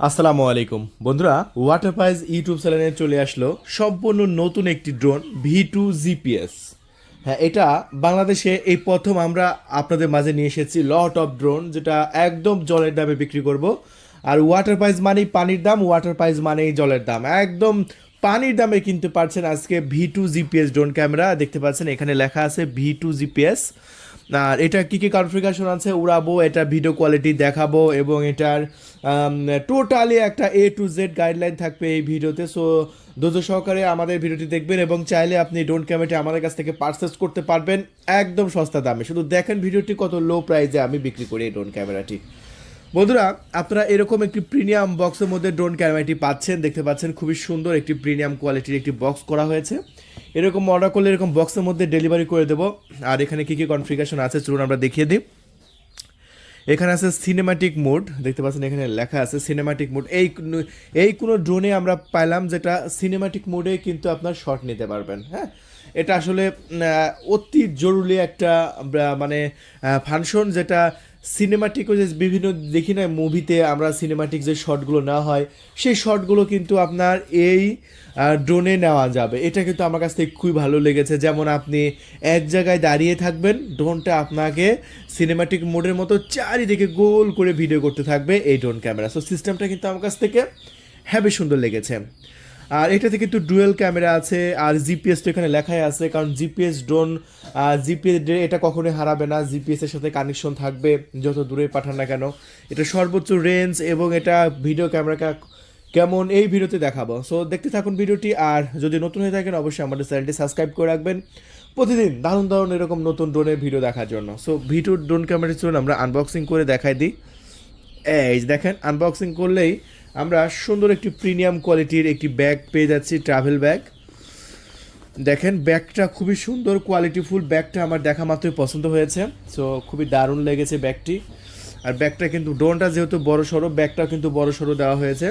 আসসালামু আলাইকুম। বন্ধুরা ওয়াটার প্রাইজ ইউটিউব চ্যানেলে চলে আসলো সম্পূর্ণ নতুন একটি ড্রোন ভি টু জিপিএস হ্যাঁ এটা বাংলাদেশে এই প্রথম আমরা আপনাদের মাঝে নিয়ে এসেছি লট অফ ড্রোন যেটা একদম জলের দামে বিক্রি করব। আর ওয়াটার প্রাইজ মানেই পানির দাম ওয়াটার প্রাইজ মানেই জলের দাম। একদম পানির দামে কিনতে পারছেন আজকে V two GPS drone camera দেখতে পাচ্ছেন এখানে লেখা আছে ভি টু জিপিএস আর এটা কী কী কনফিগারেশন আছে উড়াবো, এটা ভিডিও কোয়ালিটি দেখাবো এবং এটার টোটালি একটা এ টু জেড গাইডলাইন থাকবে এই ভিডিওতে সো ধৈর্য সহকারে আমাদের ভিডিওটি দেখবেন এবং চাইলে আপনি ডোন্ট ক্যামেরাটি আমাদের কাছ থেকে পারচেস করতে পারবেন একদম সস্তা দামে। শুধু দেখেন ভিডিওটি কত লো প্রাইসে আমি বিক্রি করি এই ড্রোন ক্যামেরাটি বন্ধুরা, আপনারা এরকম একটি প্রিমিয়াম বক্সের মধ্যে ড্রোন ক্যামেরাটি পাচ্ছেন। দেখতে পাচ্ছেন খুবই সুন্দর একটি প্রিমিয়াম কোয়ালিটির একটি বক্স করা হয়েছে। এরকম অর্ডার করলে এরকম বক্সের মধ্যে ডেলিভারি করে দেবো। আর এখানে কী কী কনফিগারেশন আছে চলুন আমরা দেখিয়ে দিই। এখানে আছে সিনেমাটিক মোড দেখতে পাচ্ছেন এখানে লেখা আছে সিনেমাটিক মোড এই এই কোনো ড্রোনে আমরা পাইলাম যেটা সিনেমাটিক মোডে কিন্তু আপনার শট নিতে পারবেন হ্যাঁ? এটা আসলে অতি জরুরি একটা মানে ফাংশন যেটা সিনেমাটিক যে বিভিন্ন দেখি না মুভিতে আমরা সিনেমাটিক যে শটগুলো নেওয়া হয়, সেই শটগুলো কিন্তু আপনার এই ড্রোনে নেওয়া যাবে। এটা কিন্তু আমার কাছ থেকে খুবই ভালো লেগেছে। যেমন আপনি এক জায়গায় দাঁড়িয়ে থাকবেন ড্রোনটা আপনাকে সিনেমাটিক মোডের মতো চারিদিকে গোল করে ভিডিও করতে থাকবে এই ড্রোন ক্যামেরা সো সিস্টেমটা কিন্তু আমার কাছ থেকে হ্যাভি সুন্দর লেগেছে। আর এটাতে কিন্তু ডুয়েল ক্যামেরা আছে, আর জিপিএস তো এখানে লেখাই আছে, কারণ জিপিএস ড্রোন জিপিএস এটা কখনোই হারাবে না, জিপিএস এর সাথে কানেকশন থাকবে, যত দূরে পাঠান না কেন। এটা সর্বোচ্চ রেঞ্জ এবং এটা ভিডিও ক্যামেরা কেমন, এই ভিডিওতে দেখাবো। সো দেখতে থাকুন ভিডিওটি আর যদি নতুন হয়ে থাকেন, অবশ্যই আমাদের চ্যানেলটি সাবস্ক্রাইব করে রাখবেন। প্রতিদিন দারুণ দারুণ এরকম নতুন ড্রোনের ভিডিও দেখার জন্য। সো ভিডিও ড্রোন ক্যামেরা চলুন, আমরা আনবক্সিং করে দেখাই দিই। এই দেখেন আনবক্সিং করলেই আমরা সুন্দর একটি প্রিমিয়াম কোয়ালিটির একটি ব্যাগ পেয়ে যাচ্ছি ট্রাভেল ব্যাগ দেখেন ব্যাগটা খুবই সুন্দর কোয়ালিটিফুল ব্যাগটা আমার দেখা মাত্রই পছন্দ হয়েছে। সো খুবই দারুণ লেগেছে ব্যাগটি আর ব্যাগটা কিন্তু ড্রোনটা যেহেতু বড় সড়ো ব্যাগটাও কিন্তু বড় সড়ো দেওয়া হয়েছে।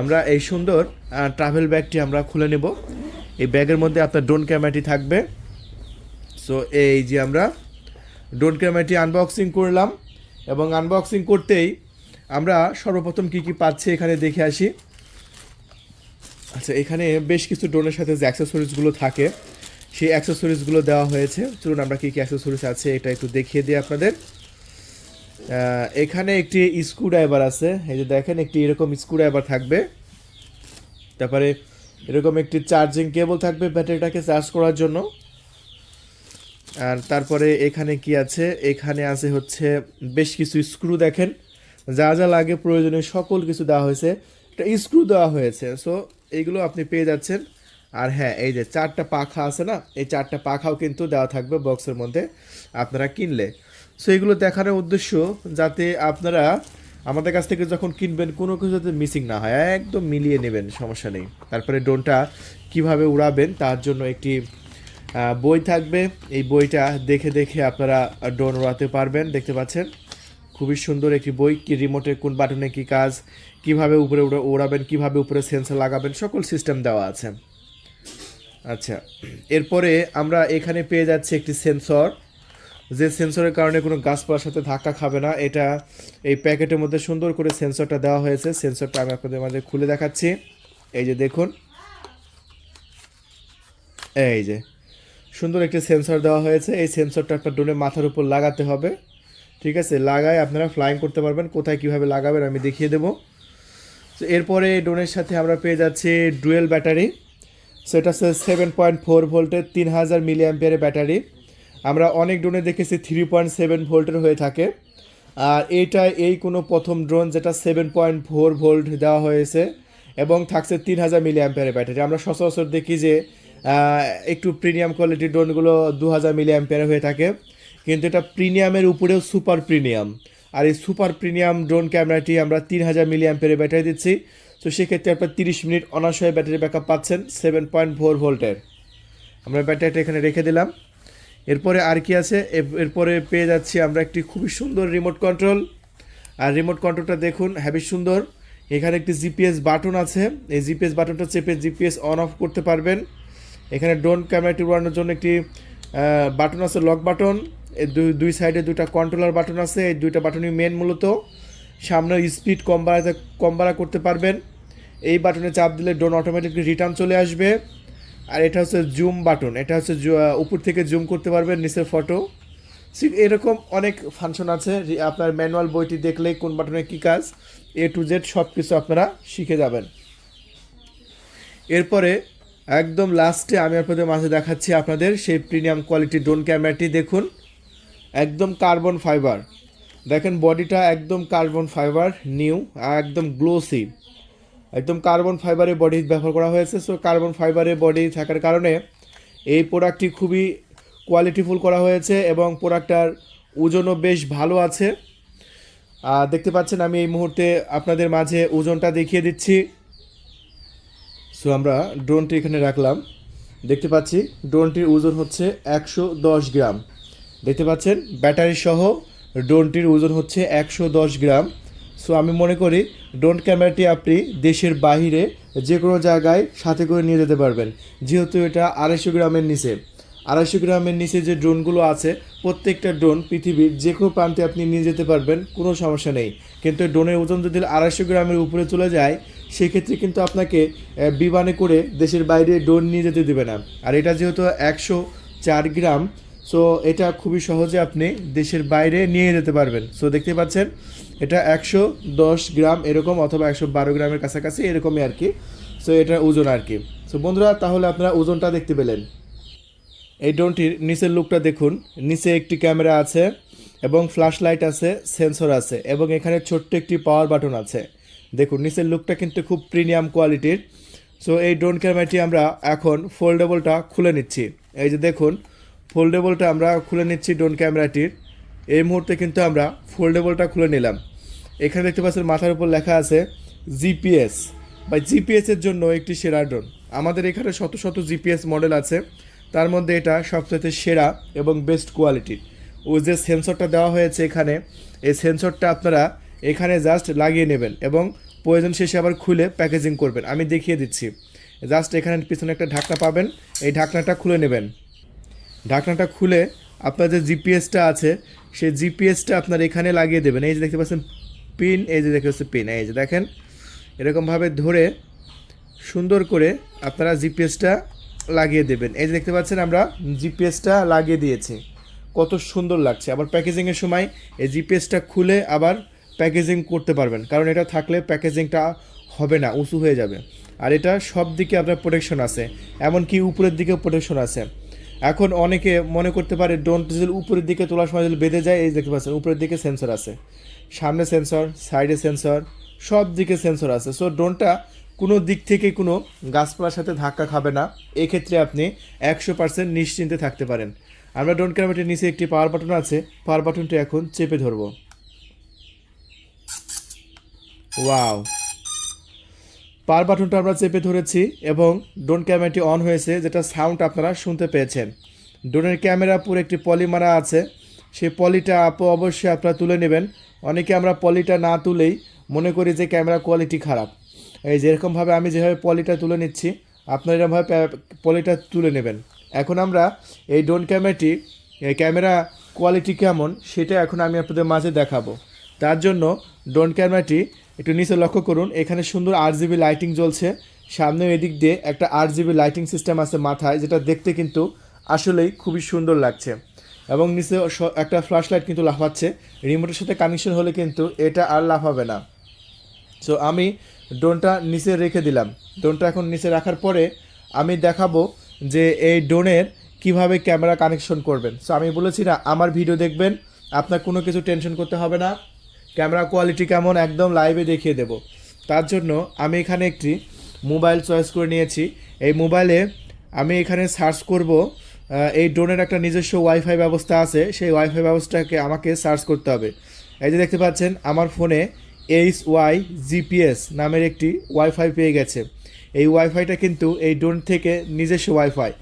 আমরা এই সুন্দর ট্রাভেল ব্যাগটি আমরা খুলে নেব। এই ব্যাগের মধ্যে আপনার ড্রোন ক্যামেরাটি থাকবে। সো এই যে আমরা ড্রোন ক্যামেরাটি আনবক্সিং করলাম। এবং আনবক্সিং করতেই আমরা সর্বপ্রথম কি কি পাচ্ছি এখানে দেখে আসি। আচ্ছা এখানে বেশ কিছু ড্রোনের সাথে যে অ্যাক্সেসরিজগুলো থাকে, সেই অ্যাক্সেসরিজগুলো দেওয়া হয়েছে। চলুন আমরা কী কী অ্যাক্সেসরিজ আছে এটা একটু দেখিয়ে দিই আপনাদের। এখানে একটি স্ক্রু ড্রাইভার আছে। এই যে দেখেন, একটি এরকম স্ক্রু ড্রাইভার থাকবে। তারপরে এরকম একটি চার্জিং কেবল থাকবে ব্যাটারিটাকে চার্জ করার জন্য। আর তারপরে এখানে কি আছে? এখানে আছে হচ্ছে বেশ কিছু স্ক্রু দেখেন। যা যা লাগে প্রয়োজনীয় সকল কিছু দেওয়া হয়েছে। একটা স্ক্রু দেওয়া হয়েছে। সো এইগুলো আপনি পেয়ে যাচ্ছেন। আর হ্যাঁ এই যে চারটা পাখা আছে না, এই চারটা পাখাও কিন্তু দেওয়া থাকবে বক্সের মধ্যে আপনারা কিনলে। সো এগুলো দেখানোর উদ্দেশ্য যাতে আপনারা আমাদের কাছ থেকে যখন কিনবেন, কোনো কিছু যাতে মিসিং না হয়, একদম মিলিয়ে নেবেন, সমস্যা নেই। তারপরে ড্রোনটা কীভাবে উড়াবেন, তার জন্য একটি বই থাকবে। এই বইটা দেখে দেখে আপনারা ড্রোন উড়াতে পারবেন, দেখতে পাচ্ছেন। খুবই সুন্দর একটি বই, কি রিমোটের কোন বাটনে কি কাজ, কীভাবে উপরে উড়াবেন, কীভাবে উপরে সেন্সর লাগাবেন, সকল সিস্টেম দেওয়া আছে। আচ্ছা এরপরে আমরা এখানে পেয়ে যাচ্ছি একটি সেন্সর যে সেন্সরের কারণে কোনো গাছপালার সাথে ধাক্কা খাবে না, এটা এই প্যাকেটের মধ্যে সুন্দর করে সেন্সরটা দেওয়া হয়েছে। সেন্সরটা আমি আপনাদের মাঝে খুলে দেখাচ্ছি। এই যে দেখুন। এই যে, সুন্দর একটি সেন্সর দেওয়া হয়েছে। এই সেন্সরটা আপনার ড্রোনের মাথার উপর লাগাতে হবে। ঠিক আছে, লাগায় আপনারা ফ্লাইং করতে পারবেন, কোথায় কীভাবে লাগাবেন আমি দেখিয়ে দেবো। তো এরপরে ড্রোনের সাথে আমরা পেয়ে যাচ্ছি ডুয়েল ব্যাটারি। সেটা হচ্ছে সেভেন পয়েন্ট ফোর ভোল্টের তিন হাজার মিলি অ্যাম্পিয়ারের ব্যাটারি। আমরা অনেক ড্রোনে দেখেছি থ্রি পয়েন্ট সেভেন ভোল্টের হয়ে থাকে। আর এইটা এই কোনো প্রথম ড্রোন যেটা সেভেন পয়েন্ট ফোর ভোল্ট দেওয়া হয়েছে এবং থাকছে তিন হাজার মিলি অ্যাম্পিয়ারের ব্যাটারি। আমরা সচরাচর দেখি যে একটু প্রিমিয়াম কোয়ালিটির ড্রোনগুলো দু হাজার মিলি অ্যাম্পিয়ার হয়ে থাকে। কিন্তু এটা প্রিমিয়ামের উপরেও সুপার প্রিমিয়াম। আর এই সুপার প্রিমিয়াম ড্রোন ক্যামেরাটি আমরা তিন হাজার মিলি অ্যাম্পিয়ারের ব্যাটারি দিচ্ছি। তো সেক্ষেত্রে আপনার তিরিশ মিনিট অনাশয় ব্যাটারি ব্যাকআপ পাচ্ছেন সেভেন পয়েন্ট ফোর ভোল্টের। আমরা ব্যাটারিটা এখানে রেখে দিলাম। এরপরে আর কি আছে? এরপরে পেয়ে যাচ্ছি আমরা একটি খুবই সুন্দর রিমোট কন্ট্রোল আর রিমোট কন্ট্রোলটা দেখুন হ্যাভি সুন্দর। এখানে একটি জিপিএস বাটন আছে। এই জিপিএস বাটনটা চেপে জিপিএস অন অফ করতে পারবেন। এখানে ড্রোন ক্যামেরাটি উড়ানোর জন্য একটি বাটন আছে লক বাটন দুই সাইডে দুইটা কন্ট্রোলার বাটন আছে, এই দুইটা বাটনই মেন মূলত। সামনে স্পিড কম বাড়াতে, কম বাড়া করতে পারবেন। এই বাটনে চাপ দিলে ড্রোন অটোমেটিকলি রিটার্ন চলে আসবে। আর এটা হচ্ছে জুম বাটন এটা হচ্ছে উপর থেকে জুম করতে পারবেন নিচের ফটো এরকম অনেক ফাংশন আছে আপনার ম্যানুয়াল বইটি দেখলে কোন বাটনে কী কাজ এ টু জেড সব কিছু আপনারা শিখে যাবেন। এরপরে একদম লাস্টে আমি আপনাদের মাঝে দেখাচ্ছি আপনাদের সেই প্রিমিয়াম কোয়ালিটি ড্রোন ক্যামেরাটি দেখুন। একদম কার্বন ফাইবার। দেখেন বডিটা একদম কার্বন ফাইবার, নিউ একদম গ্লোসি। একদম কার্বন ফাইবারের বডি ব্যবহার করা হয়েছে সো কার্বন ফাইবারের বডি থাকার কারণে এই প্রোডাক্টটি খুবই কোয়ালিটিফুল করা হয়েছে এবং প্রোডাক্টটার ওজনও বেশ ভালো আছে। আর দেখতে পাচ্ছেন, আমি এই মুহূর্তে আপনাদের মাঝে ওজনটা দেখিয়ে দিচ্ছি। সো আমরা ড্রোনটি এখানে রাখলাম। দেখতে পাচ্ছি ড্রোনটির ওজন হচ্ছে একশো দশ গ্রাম। দেখতে পাচ্ছেন, ব্যাটারি সহ ড্রোনটির ওজন হচ্ছে একশো দশ গ্রাম। সো আমি মনে করি ড্রোন ক্যামেরাটি আপনি দেশের বাইরে যে কোনো জায়গায় সাথে করে নিয়ে যেতে পারবেন। যেহেতু এটা আড়াইশো গ্রামের নিচে। আড়াইশো গ্রামের নিচে যে ড্রোনগুলো আছে, প্রত্যেকটা ড্রোন পৃথিবীর যে কোনো প্রান্তে আপনি নিয়ে যেতে পারবেন, কোনো সমস্যা নেই। কিন্তু ড্রোনের ওজন যদি আড়াইশো গ্রামের উপরে চলে যায়, সেক্ষেত্রে কিন্তু আপনাকে বিমানে করে দেশের বাইরে ড্রোন নিয়ে যেতে দেবে না। আর এটা যেহেতু একশো চার গ্রাম সো এটা খুবই সহজে আপনি দেশের বাইরে নিয়ে যেতে পারবেন। সো দেখতে পাচ্ছেন, এটা একশো দশ গ্রাম এরকম অথবা একশো বারো গ্রামের কাছাকাছি এরকমই আর কি। সো এটার ওজন আর কি। সো বন্ধুরা, তাহলে আপনারা ওজনটা দেখতে পেলেন। এই ড্রোনটির নিচের লুকটা দেখুন। নিচে একটি ক্যামেরা আছে এবং ফ্ল্যাশ লাইট আছে, সেন্সর আছে এবং এখানে ছোট্ট একটি পাওয়ার বাটন আছে। দেখুন, নিচের লুকটা কিন্তু খুব প্রিমিয়াম কোয়ালিটির। সো এই ড্রোন ক্যামেরাটি আমরা এখন ফোল্ডেবলটা খুলে নিচ্ছি। এই যে দেখুন ফোল্ডেবলটা আমরা খুলে নিচ্ছি ড্রোন ক্যামেরাটির। এই মুহূর্তে কিন্তু আমরা ফোল্ডেবলটা খুলে নিলাম। এখানে দেখতে পাচ্ছেন মাথার উপর লেখা আছে জিপিএস। বা জিপিএসের জন্য একটি সেরা ড্রোন। আমাদের এখানে শত শত জিপিএস মডেল আছে। তার মধ্যে এটা সবচেয়ে সেরা এবং বেস্ট কোয়ালিটির। ও যে সেন্সরটা দেওয়া হয়েছে এখানে, এই সেন্সরটা আপনারা এখানে জাস্ট লাগিয়ে নেবেন এবং প্রয়োজন শেষে আবার খুলে প্যাকেজিং করবেন। আমি দেখিয়ে দিচ্ছি। জাস্ট এখানে পিছনে একটা ঢাকনা পাবেন। এই ঢাকনাটা খুলে নেবেন। ঢাকনাটা খুলে আপনার যে জিপিএসটা আছে, সেই জিপিএসটা আপনার এখানে লাগিয়ে দেবেন। এই যে দেখতে পাচ্ছেন, পিন, এই যে দেখতে পাচ্ছেন, পিন। এই যে দেখেন, এরকমভাবে ধরে সুন্দর করে আপনারা জিপিএসটা লাগিয়ে দেবেন। এই যে দেখতে পাচ্ছেন, আমরা জিপিএসটা লাগিয়ে দিয়েছি। কত সুন্দর লাগছে। আবার প্যাকেজিংয়ের সময় এই জিপিএসটা খুলে আবার প্যাকেজিং করতে পারবেন। কারণ এটা থাকলে প্যাকেজিংটা হবে না, উঁচু হয়ে যাবে। আর এটা সব দিকে আপনার প্রোটেকশন আছে। এমনকি উপরের দিকেও প্রোটেকশন আছে। এখন অনেকে মনে করতে পারে ড্রোন ডিজেল উপরের দিকে তোলার সময় যদি বেঁধে যায়, এই দেখতে পাচ্ছেন, উপরের দিকে সেন্সর আছে। সামনে সেন্সর সাইডে সেন্সর সব দিকে সেন্সর আছে। সো ড্রোনটা কোনো দিক থেকে কোনো গাছপালার সাথে ধাক্কা খাবে না। এক্ষেত্রে আপনি একশো পার্সেন্ট নিশ্চিন্তে থাকতে পারেন। আমরা ড্রোন ক্যামেরাটির নিচে একটি পাওয়ার বাটন আছে। পাওয়ার বাটনটি এখন চেপে ধরবো। ওয়াও পাওয়ার বাটনটা আমরা চেপে ধরেছি এবং ড্রোন ক্যামেরাটি অন হয়েছে, যেটা সাউন্ড আপনারা শুনতে পেয়েছেন। ড্রোনের ক্যামেরা পুরো একটি পলি মারা আছে। সেই পলিটা আপু অবশ্যই আপনারা তুলে নেবেন। অনেকে আমরা পলিটা না তুলেই মনে করি যে ক্যামেরা কোয়ালিটি খারাপ। এই যেরকমভাবে আমি যেভাবে পলিটা তুলে নিচ্ছি, আপনারা এরকমভাবে পলিটা তুলে নেবেন। এখন আমরা এই ড্রোন ক্যামেরাটি ক্যামেরা কোয়ালিটি কেমন, সেটা এখন আমি আপনাদের মাঝে দেখাবো। তার জন্য ড্রোন ক্যামেরাটি একটু নিচে লক্ষ্য করুন, এখানে সুন্দর আট জিবি লাইটিং জ্বলছে। সামনে এদিক দিয়ে একটা আট জিবি লাইটিং সিস্টেম আছে মাথায়, যেটা দেখতে কিন্তু আসলেই খুবই সুন্দর লাগছে। এবং নিচে একটা ফ্ল্যাশ লাইট কিন্তু লাফাচ্ছে। রিমোটের সাথে কানেকশন হলে কিন্তু এটা আর লাফাবে না। সো আমি ড্রোনটা নিচে রেখে দিলাম। ড্রোনটা এখন নিচে রাখার পরে আমি দেখাবো যে এই ড্রোনের কীভাবে ক্যামেরা কানেকশন করবেন। সো আমি বলেছি না, আমার ভিডিও দেখবেন, আপনার কোনো কিছু টেনশন করতে হবে না। ক্যামেরা কোয়ালিটি কেমন একদম লাইভে দেখিয়ে দেব। তার জন্য আমি এখানে একটি মোবাইল চয়েস করে নিয়েছি। এই মোবাইলে আমি এখানে সার্চ করব এই ড্রোনের একটা নিজস্ব ওয়াইফাই ব্যবস্থা আছে। সেই ওয়াইফাই ব্যবস্থাকে আমাকে সার্চ করতে হবে। এই যে দেখতে পাচ্ছেন, আমার ফোনে এইচ ওয়াই জিপিএস নামের একটি ওয়াইফাই পেয়ে গেছে। এই ওয়াইফাইটা কিন্তু এই ড্রোন থেকে নিজস্ব ওয়াইফাই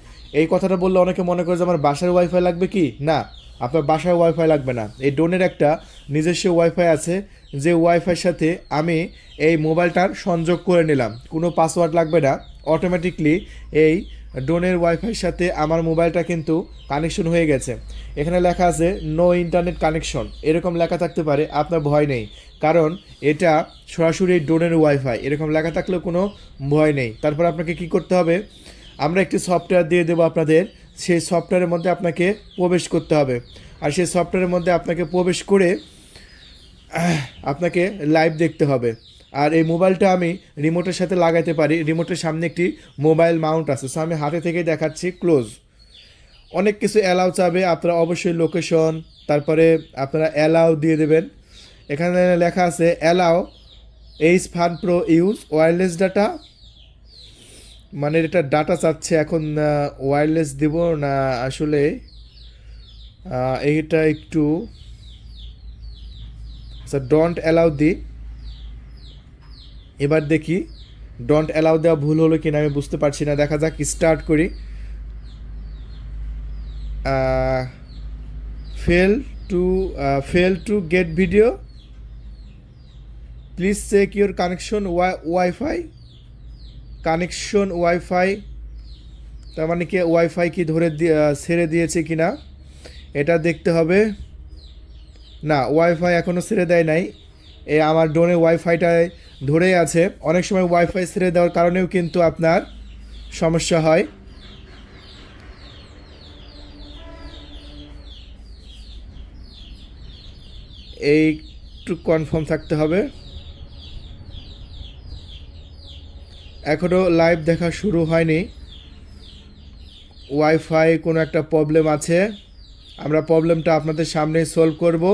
এই কথাটা বললে অনেকে মনে করে যে আমার বাসার ওয়াইফাই লাগবে কি? না। আপনার বাসায় ওয়াইফাই লাগবে না। এই ড্রোনের একটা নিজস্ব ওয়াইফাই আছে, যে ওয়াইফাইয়ের সাথে আমি এই মোবাইলটার সংযোগ করে নিলাম। কোনো পাসওয়ার্ড লাগবে না। অটোমেটিকলি এই ড্রোনের ওয়াইফাইয়ের সাথে আমার মোবাইলটা কিন্তু কানেকশন হয়ে গেছে। এখানে লেখা আছে নো ইন্টারনেট কানেকশন এরকম লেখা থাকতে পারে, আপনার ভয় নেই। কারণ এটা সরাসরি ড্রোনের ওয়াইফাই এরকম লেখা থাকলেও কোনো ভয় নেই। তারপর আপনাকে কি করতে হবে? আমরা একটি সফটওয়্যার দিয়ে দেবো আপনাদের। সেই সফটওয়্যারের মধ্যে আপনাকে প্রবেশ করতে হবে। আর সেই সফটওয়্যারের মধ্যে আপনাকে প্রবেশ করে আপনাকে লাইভ দেখতে হবে। আর এই মোবাইলটা আমি রিমোটের সাথে লাগাইতে পারি। রিমোটের সামনে একটি মোবাইল মাউন্ট আছে। সো আমি হাতে থেকে দেখাচ্ছি ক্লোজ অনেক কিছু অ্যালাউ চাবে। আপনারা অবশ্যই লোকেশন তারপরে আপনারা অ্যালাউ দিয়ে দেবেন। এখানে লেখা আছে allow H fun pro use wireless data মানে এটা ডাটা চাচ্ছে এখন ওয়্যারলেস দিব না আসলে? এইটা একটু আচ্ছা ডোন্ট অ্যালাউ দি। এবার দেখি ডোন্ট অ্যালাউ দেওয়া ভুল হলো কিনা আমি বুঝতে পারছি না। দেখা যাক স্টার্ট করি। Fail to fail to get video please check your connection wifi connection wifi, তার মানে কি ওয়াইফাই কি ধরে ছেড়ে দিয়েছে কিনা এটা দেখতে হবে। না, ওয়াইফাই এখনও ছেড়ে দেয় নাই। এ, আমার ড্রোনের ওয়াইফাইটায় ধরেই আছে। অনেক সময় ওয়াইফাই ছেড়ে দেওয়ার কারণেও কিন্তু আপনার সমস্যা হয়। এইটু কনফার্ম থাকতে হবে। এখনও লাইভ দেখা শুরু হয়নি। ওয়াইফাই কোনো একটা প্রবলেম আছে। আমরা প্রবলেমটা আপনাদের সামনে সলভ করব।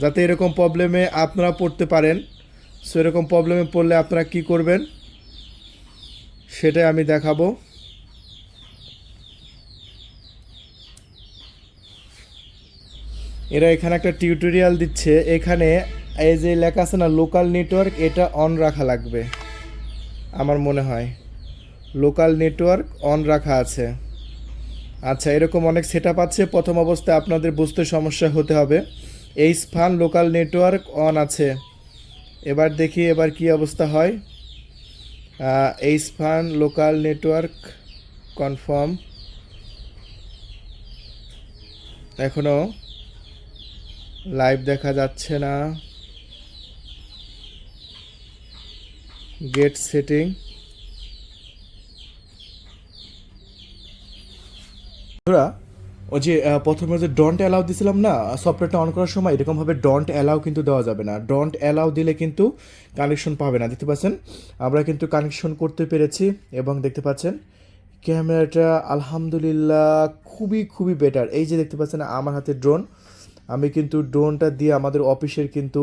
যাতে এরকম প্রবলেমে আপনারা পড়তে পারেন। সো এরকম প্রবলেমে পড়লে আপনারা কি করবেন? সেটাই আমি দেখাবো। এরা এখানে একটা টিউটোরিয়াল দিচ্ছে। এখানে এই যে লেখা আছে না লোকাল নেটওয়ার্ক এটা অন রাখা লাগবে। আমার মনে হয়। লোকাল নেটওয়ার্ক অন রাখা আছে। আচ্ছা এরকম অনেক সেট আপ আছে। প্রথম অবস্থায় আপনাদের বুঝতে সমস্যা হতে হবে। এই স্পান লোকাল নেটওয়ার্ক অন আছে। এবার দেখি এবার কি অবস্থা হয়। এই স্পান লোকাল নেটওয়ার্ক কনফার্ম। এখনও লাইভ দেখা যাচ্ছে না। গেট সেটিং বন্ধুরা ওই যে প্রথমে যে ডন্ট অ্যালাউ দিছিলাম না সফটওয়্যারটা অন করার সময় এরকমভাবে ডন্ট অ্যালাউ কিন্তু দেওয়া যাবে না। ডন্ট অ্যালাউ দিলে কিন্তু কানেকশন পাবে না, দেখতে পাচ্ছেন? আমরা কিন্তু কানেকশন করতে পেরেছি এবং দেখতে পাচ্ছেন, ক্যামেরাটা আলহামদুলিল্লাহ খুবই খুবই বেটার এই যে দেখতে পাচ্ছেন, আমার হাতে ড্রোন আমি কিন্তু ড্রোনটা দিয়ে আমাদের অফিসের কিন্তু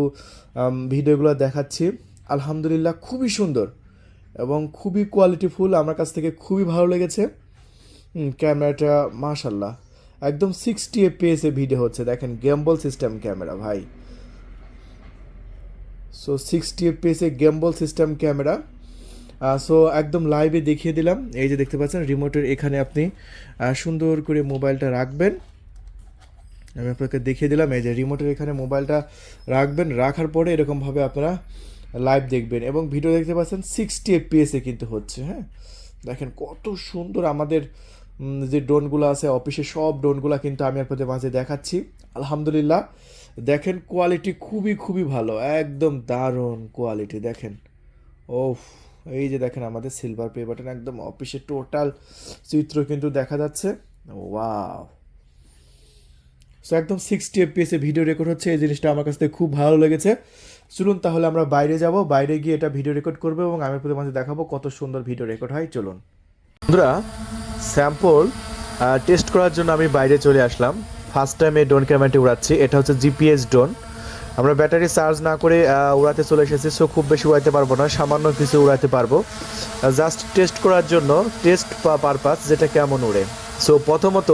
ভিডিওগুলো দেখাচ্ছি। আলহামদুলিল্লাহ খুবই সুন্দর এবং খুবই কোয়ালিটিফুল আমার কাছ থেকে খুবই ভালো লেগেছে। ক্যামেরাটা মাশাল্লাহ একদম সিক্সটি এফপিএসে ভিডিও হচ্ছে, দেখেন গেম্বল সিস্টেম ক্যামেরা ভাই। সো সিক্সটি এফপিএসে গেম্বল সিস্টেম ক্যামেরা। সো একদম লাইভে দেখিয়ে দিলাম, এই যে দেখতে পাচ্ছেন রিমোটের এখানে আপনি সুন্দর করে মোবাইলটা রাখবেন। আমি আপনাকে দেখিয়ে দিলাম, এই যে রিমোটের এখানে মোবাইলটা রাখবেন, রাখার পরে এরকমভাবে আপনারা লাইভ দেখবেন এবং ভিডিও দেখতে পাচ্ছেন সিক্সটি এফপিএসে কিন্তু হচ্ছে হ্যাঁ? দেখেন কত সুন্দর আমাদের যে ড্রোনগুলো আছে অফিসের সব ড্রোনগুলো কিন্তু আমি আপনাদের মাঝে দেখাচ্ছি। আলহামদুলিল্লাহ, দেখেন কোয়ালিটি খুবই খুবই ভালো, একদম দারুণ কোয়ালিটি দেখেন। ওফ, এই যে দেখেন আমাদের সিলভার পে বাটন একদম অফিসের টোটাল চিত্র কিন্তু দেখা যাচ্ছে। ওয়াও সো একদম সিক্সটি এফপিএসে ভিডিও রেকর্ড হচ্ছে, এই জিনিসটা আমার কাছ থেকে খুব ভালো লেগেছে। চলুন তাহলে আমরা বাইরে যাব, বাইরে গিয়ে এটা ভিডিও রেকর্ড করব এবং আমি আপনাদের মাঝে দেখাবো কত সুন্দর ভিডিও রেকর্ড হয়। চলুন। বন্ধুরা স্যাম্পল টেস্ট করার জন্য আমি বাইরে চলে আসলাম। ফার্স্ট টাইম ড্রোন ক্যামেরাটি উড়াচ্ছি। এটা হচ্ছে জিপিএস ড্রোন আমরা ব্যাটারি চার্জ না করে উড়াতে চলে এসেছি সো খুব বেশি উড়াতে পারব না, সামান্য কিছু উড়াতে পারব। জাস্ট টেস্ট করার জন্য টেস্ট পারপাস যেটা কেমন উড়ে। সো প্রথমত,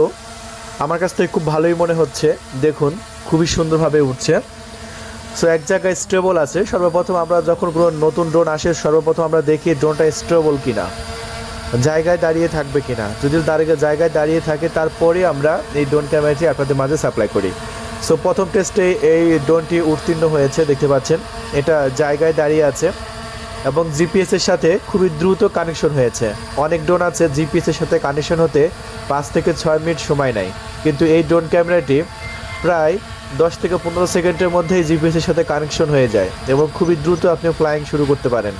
আমার কাছ থেকে খুব ভালোই মনে হচ্ছে। দেখুন, খুবই সুন্দরভাবে উঠছে সো এক জায়গায় স্টেবল আছে। সর্বপ্রথম আমরা যখন কোনো নতুন ড্রোন আসে, সর্বপ্রথম আমরা দেখি ড্রোনটা স্টেবল কিনা, জায়গায় দাঁড়িয়ে থাকবে কিনা। যদি দাঁড়িয়ে, জায়গায় দাঁড়িয়ে থাকে, তারপরে আমরা এই ড্রোন ক্যামেরাটি আপনাদের মাঝে সাপ্লাই করি। সো প্রথম টেস্টে এই ড্রোনটি উত্তীর্ণ হয়েছে, দেখতে পাচ্ছেন। এটা জায়গায় দাঁড়িয়ে আছে এবং জিপিএসের সাথে খুবই দ্রুত কানেকশন হয়েছে। অনেক ড্রোন আছে জিপিএসের সাথে কানেকশন হতে পাঁচ থেকে ছয় মিনিট সময় নেয়। কিন্তু এই ড্রোন ক্যামেরাটি প্রায় দশ থেকে পনেরো সেকেন্ডের মধ্যেই জিপিএস এর সাথে কানেকশন হয়ে যায় এবং খুবই দ্রুত আপনি ফ্লাইং শুরু করতে পারেন।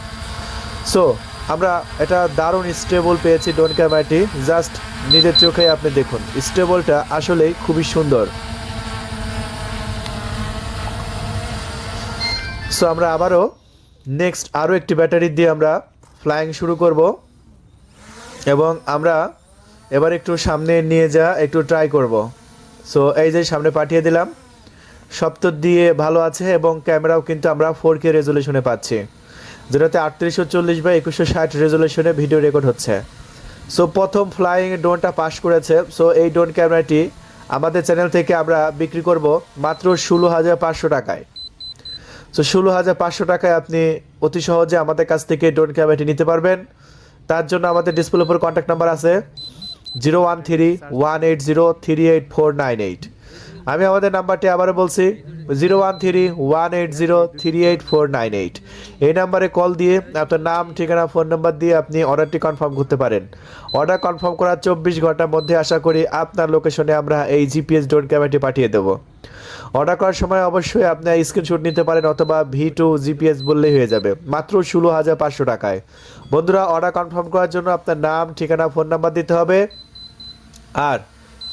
সো আমরা এটা দারুণ স্টেবল পেয়েছি ডোন ক্যামেরাটি জাস্ট নিজের চোখে আপনি দেখুন। স্টেবলটা আসলেই খুবই সুন্দর। সো আমরা আবারও নেক্সট আরও একটি ব্যাটারি দিয়ে আমরা ফ্লাইং শুরু করব এবং আমরা এবার একটু সামনে নিয়ে যা, একটু ট্রাই করব। সো এই যে সামনে পাঠিয়ে দিলাম। সপ্তর দিয়ে ভালো আছে এবং ক্যামেরাও কিন্তু আমরা ফোর কে রেজলিউশনে পাচ্ছি। যেটাতে আটত্রিশশো চল্লিশ বা একুশশো ষাট রেজলিউশনে ভিডিও রেকর্ড হচ্ছে। সো প্রথম ফ্লাইং ড্রোনটা পাস করেছে। সো এই ড্রোন ক্যামেরাটি আমাদের চ্যানেল থেকে আমরা বিক্রি করব মাত্র ষোলো হাজার পাঁচশো টাকায়। সো ষোলো হাজার পাঁচশো টাকায় আপনি অতি সহজে আমাদের কাছ থেকে ড্রোন ক্যামেরাটি নিতে পারবেন। তার জন্য আমাদের ডিসপ্লে উপর কন্ট্যাক্ট নাম্বার আছে zero one three one eight zero three eight four nine eight. আমি আমাদের নাম্বারটি আবারও বলছি zero one three one eight zero three eight four nine eight এই নাম্বারে কল দিয়ে আপনার নাম, ঠিকানা ফোন নাম্বার দিয়ে আপনি অর্ডারটি কনফার্ম করতে পারেন। অর্ডার কনফার্ম করার চব্বিশ ঘণ্টার মধ্যে আশা করি আপনার লোকেশনে আমরা এই জিপিএস ড্রোন ক্যামেরাটি পাঠিয়ে দেবো। অর্ডার করার সময় অবশ্যই আপনার স্ক্রিনশট নিতে পারেন অথবা ভি টু জিপিএস বললেই হয়ে যাবে, মাত্র ষোলো হাজার পাঁচশো টাকায়। বন্ধুরা অর্ডার কনফার্ম করার জন্য আপনার নাম, ঠিকানা ফোন নাম্বার দিতে হবে। আর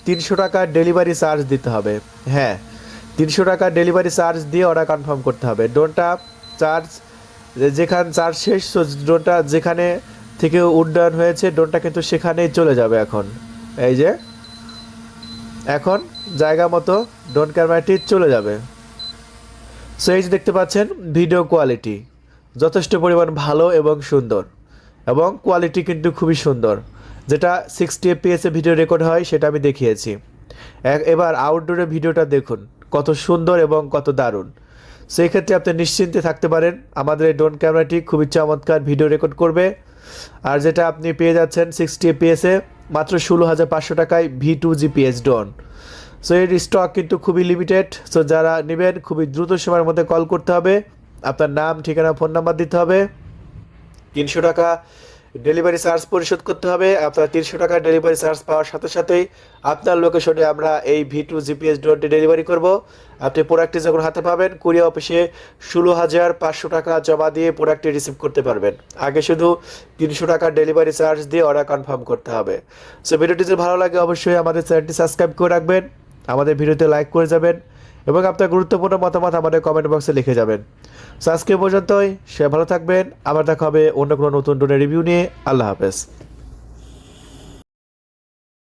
তিনশো টাকার ডেলিভারি চার্জ দিতে হবে। হ্যাঁ তিনশো টাকার ডেলিভারি চার্জ দিয়ে অর্ডার কনফার্ম করতে হবে। ড্রোনটা চার্জ যেখান চার্জ শেষ ড্রোনটা যেখানে থেকে উড্ডয়ন হয়েছে ড্রোনটা কিন্তু সেখানেই চলে যাবে এখন। এই যে, এখন জায়গা মতো ড্রোন ক্যামেরাটি চলে যাবে। সো এই যে দেখতে পাচ্ছেন ভিডিও কোয়ালিটি যথেষ্ট পরিমাণ ভালো এবং সুন্দর। এবং কোয়ালিটি কিন্তু খুবই সুন্দর। যেটা সিক্সটি এফপিএসে ভিডিও রেকর্ড হয়, সেটা আমি দেখিয়েছি। এবার আউটডোরে ভিডিওটা দেখুন, কত সুন্দর এবং কত দারুণ। সেই ক্ষেত্রে আপনি নিশ্চিন্তে থাকতে পারেন, আমাদের এই ড্রোন ক্যামেরাটি খুবই চমৎকার ভিডিও রেকর্ড করবে। আর যেটা আপনি পেয়ে যাচ্ছেন সিক্সটি এফপিএসে মাত্র ষোলো হাজার পাঁচশো টাকায় V two GPS drone so এর স্টক কিন্তু খুবই লিমিটেড সো যারা নেবেন, খুবই দ্রুত সময়ের মধ্যে কল করতে হবে। আপনার নাম, ঠিকানা ফোন নাম্বার দিতে হবে। তিনশো টাকা ডেলিভারি চার্জ পরিশোধ করতে হবে। আপনার তিনশো টাকা ডেলিভারি চার্জ পাওয়ার সাথে সাথেই আপনার লোকেশনে আমরা এই ভি টু জিপিএস ড্রোনটি ডেলিভারি করব। আপনি প্রোডাক্টটি যখন হাতে পাবেন কুরিয়া অফিসে ষোলো হাজার পাঁচশো টাকা জমা দিয়ে প্রোডাক্টটি রিসিভ করতে পারবেন। আগে শুধু তিনশো টাকা ডেলিভারি চার্জ দিয়ে অর্ডার কনফার্ম করতে হবে। সো ভিডিওটি যদি ভালো লাগে, অবশ্যই আমাদের চ্যানেলটি সাবস্ক্রাইব করে রাখবেন। আমাদের ভিডিওতে লাইক করে যাবেন। এবং আপনার গুরুত্বপূর্ণ মতামত আমাদের কমেন্ট বক্সে লিখে যাবেন। আজকে পর্যন্তই। সে ভালো থাকবেন। আবার দেখা হবে অন্য কোনো নতুন ডোনের রিভিউ নিয়ে। আল্লাহ হাফেজ।